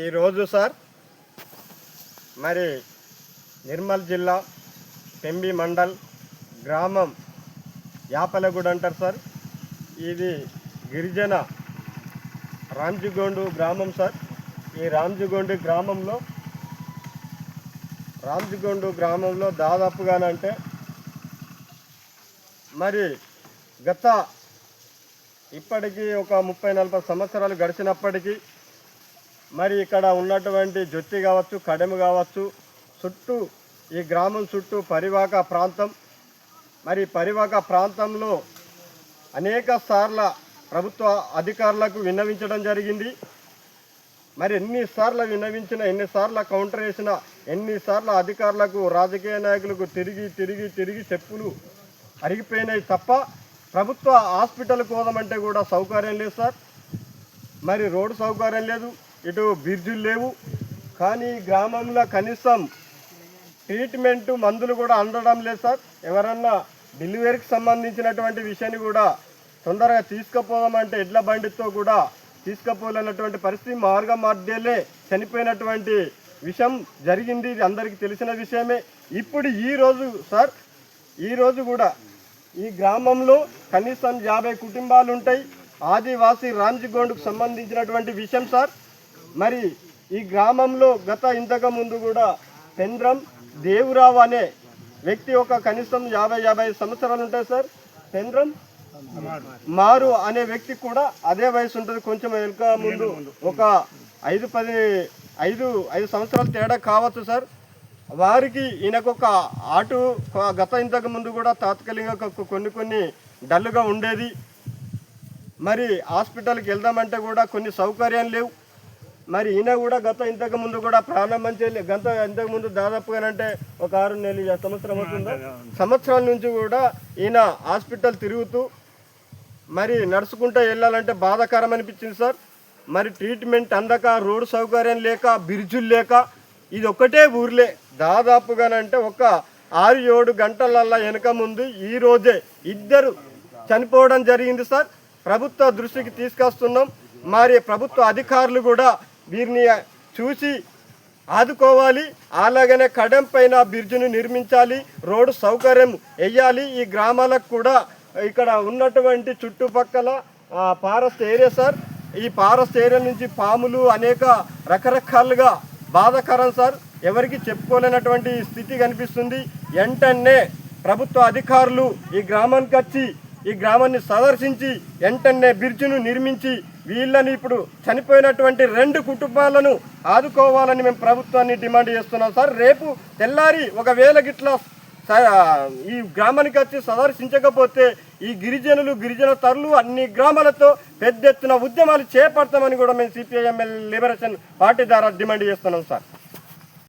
ఈరోజు సార్ మరి నిర్మల్ జిల్లా పెంబి మండల్ గ్రామం యాపలగూడ అంటారు సార్. ఇది గిరిజన రామ్జిగోండు గ్రామం సార్. ఈ రామ్జిగోండు గ్రామంలో రామ్జిగోండు గ్రామంలో దాదాపుగానంటే మరి గత ఇప్పటికీ ఒక ముప్పై నలభై సంవత్సరాలు గడిచినప్పటికీ మరి ఇక్కడ ఉన్నటువంటి జొత్తి కావచ్చు కడెము కావచ్చు చుట్టూ ఈ గ్రామం చుట్టూ పరివాక ప్రాంతం. మరి పరివాక ప్రాంతంలో అనేక సార్ల ప్రభుత్వ అధికారులకు విన్నవించడం జరిగింది. మరి ఎన్నిసార్లు విన్నవించిన ఎన్నిసార్లు కౌంటర్ వేసినా ఎన్నిసార్లు అధికారులకు రాజకీయ నాయకులకు తిరిగి తిరిగి తిరిగి చెప్పులు అరిగిపోయినాయి తప్ప ప్రభుత్వ హాస్పిటల్ కోదమంటే కూడా సౌకర్యం లేదు సార్. మరి రోడ్డు సౌకర్యం లేదు. ఇటు బ్రిడ్జులు లేవు. కానీ ఈ గ్రామంలో కనీసం ట్రీట్మెంట్ మందులు కూడా అందడం లేదు సార్. ఎవరన్నా డెలివరీకి సంబంధించినటువంటి విషయాన్ని కూడా తొందరగా తీసుకుపోదామంటే ఎడ్ల బండితో కూడా తీసుకుపోలేనటువంటి పరిస్థితి మార్గం మధ్యలే చనిపోయినటువంటి విషయం జరిగింది. ఇది అందరికీ తెలిసిన విషయమే. ఇప్పుడు ఈ రోజు సార్ ఈరోజు కూడా ఈ గ్రామంలో కనీసం యాభై కుటుంబాలు ఉంటాయి. ఆదివాసీ రామ్జిగోండ్కు సంబంధించినటువంటి విషయం సార్. మరి ఈ గ్రామంలో గత ఇంతకు ముందు కూడా పెంద్రం దేవురావు అనే వ్యక్తి ఒక కనీసం యాభై యాభై సంవత్సరాలు ఉంటాయి సార్. పెంద్రం మారు అనే వ్యక్తి కూడా అదే వయసు ఉంటుంది. కొంచెం వెనుక ముందు ఒక ఐదు పది ఐదు ఐదు సంవత్సరాల తేడా కావచ్చు సార్. వారికి ఈయనకు ఒక ఆటు గత ఇంతకు ముందు కూడా తాత్కాలికంగా కొన్ని కొన్ని డల్గా ఉండేది. మరి హాస్పిటల్కి వెళ్దామంటే కూడా కొన్ని సౌకర్యాలు లేవు. మరి ఈయన కూడా గత ఇంతకు ముందు కూడా ప్రాణం మంచి గత ఇంతకు ముందు దాదాపుగానంటే ఒక ఆరు నెలలు సంవత్సరం అవుతుందా? సంవత్సరాల నుంచి కూడా ఈయన హాస్పిటల్ తిరుగుతూ మరి నడుచుకుంటూ వెళ్ళాలంటే బాధాకరం అనిపించింది సార్. మరి ట్రీట్మెంట్ అందక రోడ్డు సౌకర్యం లేక బ్రిడ్జులు లేక ఇది ఒకటే ఊర్లే. దాదాపుగానంటే ఒక ఆరు ఏడు గంటలల్లా వెనక ముందు ఈ రోజే ఇద్దరు చనిపోవడం జరిగింది సార్. ప్రభుత్వ దృష్టికి తీసుకొస్తున్నాం. మరి ప్రభుత్వ అధికారులు కూడా వీరిని చూసి ఆదుకోవాలి. అలాగనే కడెం పైన బ్రిడ్జ్ను నిర్మించాలి. రోడ్డు సౌకర్యం వేయాలి ఈ గ్రామాలకు కూడా ఇక్కడ ఉన్నటువంటి చుట్టుపక్కల ఫారెస్ట్ ఏరియా సార్. ఈ ఫారెస్ట్ ఏరియా నుంచి పాములు అనేక రకరకాలుగా బాధాకరం సార్. ఎవరికి చెప్పుకోలేనటువంటి స్థితి కనిపిస్తుంది. వెంటనే ప్రభుత్వ అధికారులు ఈ గ్రామానికి వచ్చి ఈ గ్రామాన్ని సందర్శించి వెంటనే బ్రిడ్జ్ను నిర్మించి వీళ్ళని ఇప్పుడు చనిపోయినటువంటి రెండు కుటుంబాలను ఆదుకోవాలని మేము ప్రభుత్వాన్ని డిమాండ్ చేస్తున్నాం సార్. రేపు తెల్లారి ఒకవేళ గిట్లా ఈ గ్రామానికి వచ్చి సందర్శించకపోతే ఈ గిరిజనులు గిరిజన తరులు అన్ని గ్రామాలతో పెద్ద ఎత్తున ఉద్యమాలు చేపడతామని కూడా మేము సిపిఐఎంఎల్ లిబరేషన్ పార్టీ ద్వారా డిమాండ్ చేస్తున్నాం సార్.